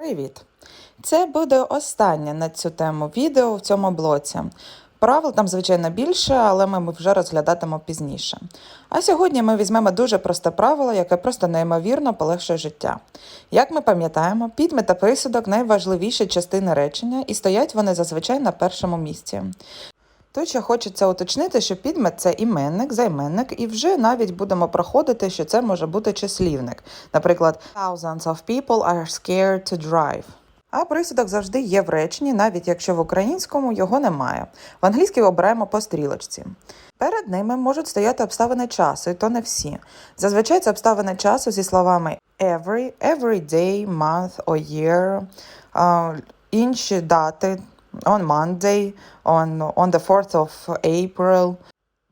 Привіт! Це буде останнє на цю тему відео в цьому блоці. Правил там, звичайно, більше, але ми вже розглядатимемо пізніше. А сьогодні ми візьмемо дуже просте правило, яке просто неймовірно полегшує життя. Як ми пам'ятаємо, підмет та присудок найважливіші частини речення, і стоять вони зазвичай на першому місці. Тут ще хочеться уточнити, що підмет це іменник, займенник, і вже навіть будемо проходити, що це може бути числівник. Наприклад, thousands of people are scared to drive. А присудок завжди є в реченні, навіть якщо в українському його немає. В англійській обираємо по стрілочці. Перед ними можуть стояти обставини часу, і то не всі. Зазвичай це обставини часу зі словами every, every day, month or year, інші дати on Monday, on, on the 4th of April,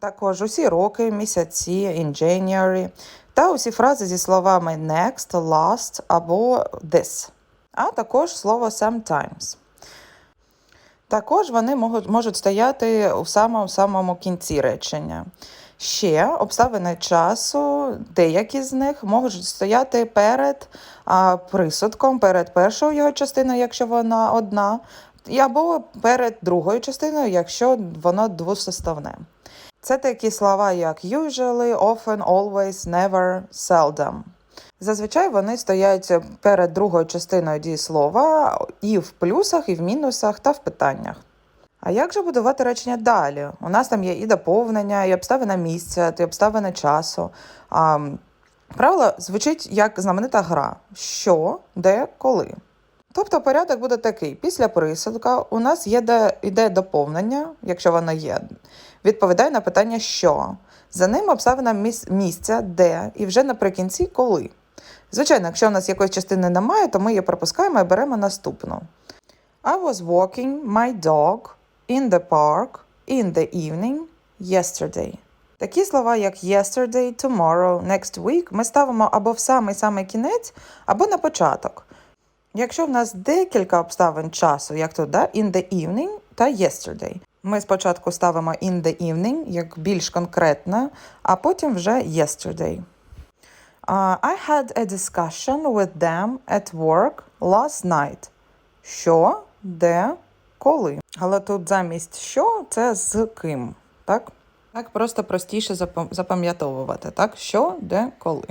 також усі роки, місяці, in January, та усі фрази зі словами next, last або this, а також слово sometimes. Також вони можуть, можуть стояти у самому самому кінці речення. Ще обставини часу, деякі з них можуть стояти перед а, присудком, перед першою його частиною, якщо вона одна, або перед другою частиною, якщо воно двосоставне. Це такі слова, як usually, often, always, never, seldom. Зазвичай вони стоять перед другою частиною дієслова і в плюсах, і в мінусах та в питаннях. А як же будувати речення далі? У нас там є і доповнення, і обставина місця, і обставина часу. А, правило звучить як знаменита гра: що, де, коли. Тобто порядок буде такий: після присудка у нас є де, іде доповнення, якщо воно є, відповідає на питання що. За ним обставина міс- місця, де, і вже наприкінці коли. Звичайно, якщо в нас якоїсь частини немає, то ми її пропускаємо і беремо наступну. I was walking my dog in the park in the evening yesterday. Такі слова, як yesterday, tomorrow, next week, ми ставимо або в самий-самий кінець, або на початок. Якщо в нас декілька обставин часу, як тут, да, in the evening та yesterday, ми спочатку ставимо in the evening, як більш конкретно, а потім вже yesterday. Uh, I had a discussion with them at work last night. Що, де, коли. Але тут замість що це з ким. Так? Так просто простіше запам'ятовувати. Так? Що, де, коли.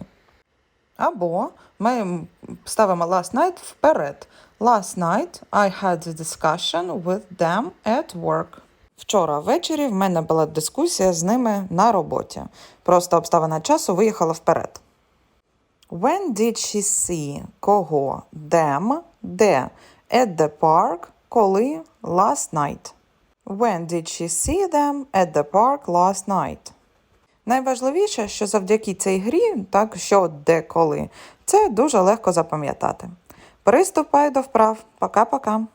Або ми ставимо last night вперед. Last night I had a discussion with them at work. Вчора ввечері в мене була дискусія з ними на роботі. Просто обставина часу виїхала вперед. When did she see кого? Them, де? At the park, коли? Last night. When did she see them at the park last night? Найважливіше, що завдяки цій грі, так що деколи, це дуже легко запам'ятати. Приступаю до вправ. Пока-пока.